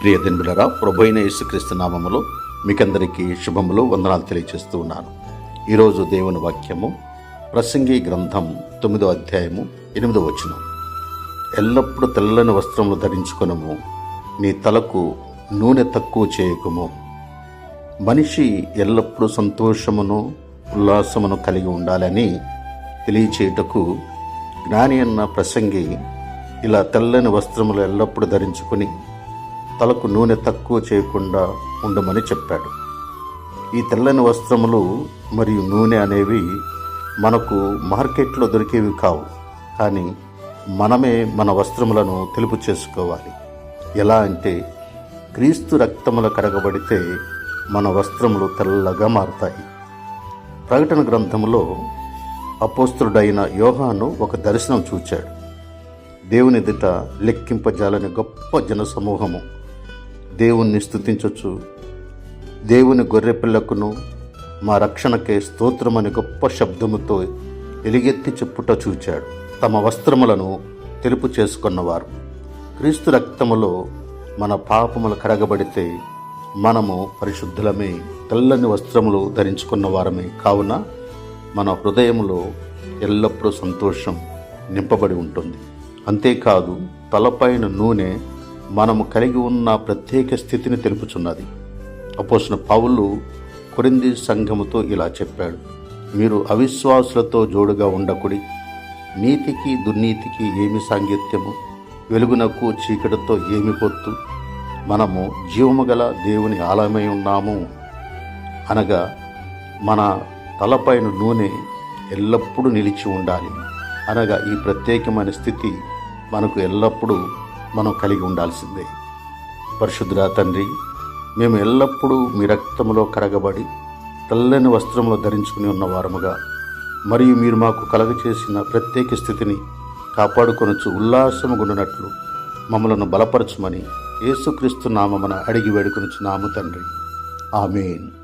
ప్రియ దినులరా ప్రభు అయిన యేసుక్రీస్తు నామములో మీకందరికీ శుభములు వందనాలు తెలియజేస్తూ ఉన్నాను. ఈరోజు దేవుని వాక్యము ప్రసంగి గ్రంథం తొమ్మిదో అధ్యాయము ఎనిమిదో వచనం. ఎల్లప్పుడూ తెల్లని వస్త్రములు ధరించుకునము నీ తలకు నూనె తక్కువ చేయకుము. మనిషి ఎల్లప్పుడూ సంతోషమును ఉల్లాసమును కలిగి ఉండాలని తెలియచేయుటకు జ్ఞాని అన్న ప్రసంగి ఇలా తెల్లని వస్త్రములు ఎల్లప్పుడూ ధరించుకుని తలకు నూనె తక్కువ చేయకుండా ఉండమని చెప్పాడు. ఈ తెల్లని వస్త్రములు మరియు నూనె అనేవి మనకు మార్కెట్లో దొరికేవి కావు కానీ మనమే మన వస్త్రములను తెలుపు చేసుకోవాలి. ఎలా అంటే క్రీస్తు రక్తముల కడగబడితే మన వస్త్రములు తెల్లగా మారుతాయి. ప్రకటన గ్రంథములో అపోస్తుడైన యోహాను ఒక దర్శనం చూచాడు. దేవుని ఎదుట లెక్కింపజాలని గొప్ప జనసమూహము. దేవుణ్ణి స్థుతించవచ్చు దేవుని గొర్రెపిల్లకును మా రక్షణకే స్తోత్రమని గొప్ప శబ్దముతో ఎలుగెత్తి చెప్పుట చూచాడు. తమ వస్త్రములను తెలుపు చేసుకున్నవారు. క్రీస్తు రక్తములో మన పాపములు కడగబడితే మనము పరిశుద్ధులమే తెల్లని వస్త్రములు ధరించుకున్న వారమే కావున మన హృదయంలో ఎల్లప్పుడూ సంతోషం నింపబడి ఉంటుంది. అంతేకాదు తలపైన నూనె మనము కలిగి ఉన్న ప్రత్యేక స్థితిని తెలుపుచున్నది. అపోసిన పౌలు కొరింది సంఘముతో ఇలా చెప్పాడు. మీరు అవిశ్వాసులతో జోడుగా ఉండకుడి. నీతికి దుర్నీతికి ఏమి సాంగత్యము? వెలుగునకు చీకటితో ఏమి పొత్తు? మనము జీవము గల దేవుని ఆలయమై ఉన్నాము. అనగా మన తలపైన నూనె ఎల్లప్పుడూ నిలిచి ఉండాలి. అనగా ఈ ప్రత్యేకమైన స్థితి మనకు ఎల్లప్పుడూ మనం కలిగి ఉండాల్సిందే. పరిశుద్ధురా తండ్రి మేము ఎల్లప్పుడూ మీ రక్తములో కరగబడి తెల్లని వస్త్రములు ధరించుకుని ఉన్న వారముగా మరియు మీరు మాకు కలగచేసిన ప్రత్యేక స్థితిని కాపాడుకొనొచ్చు ఉల్లాసము గుండినట్లు మమ్మలను బలపరచుమని యేసుక్రీస్తు నామమున అడిగి వేడుకొనుచు నాము తండ్రి. ఆమెన్.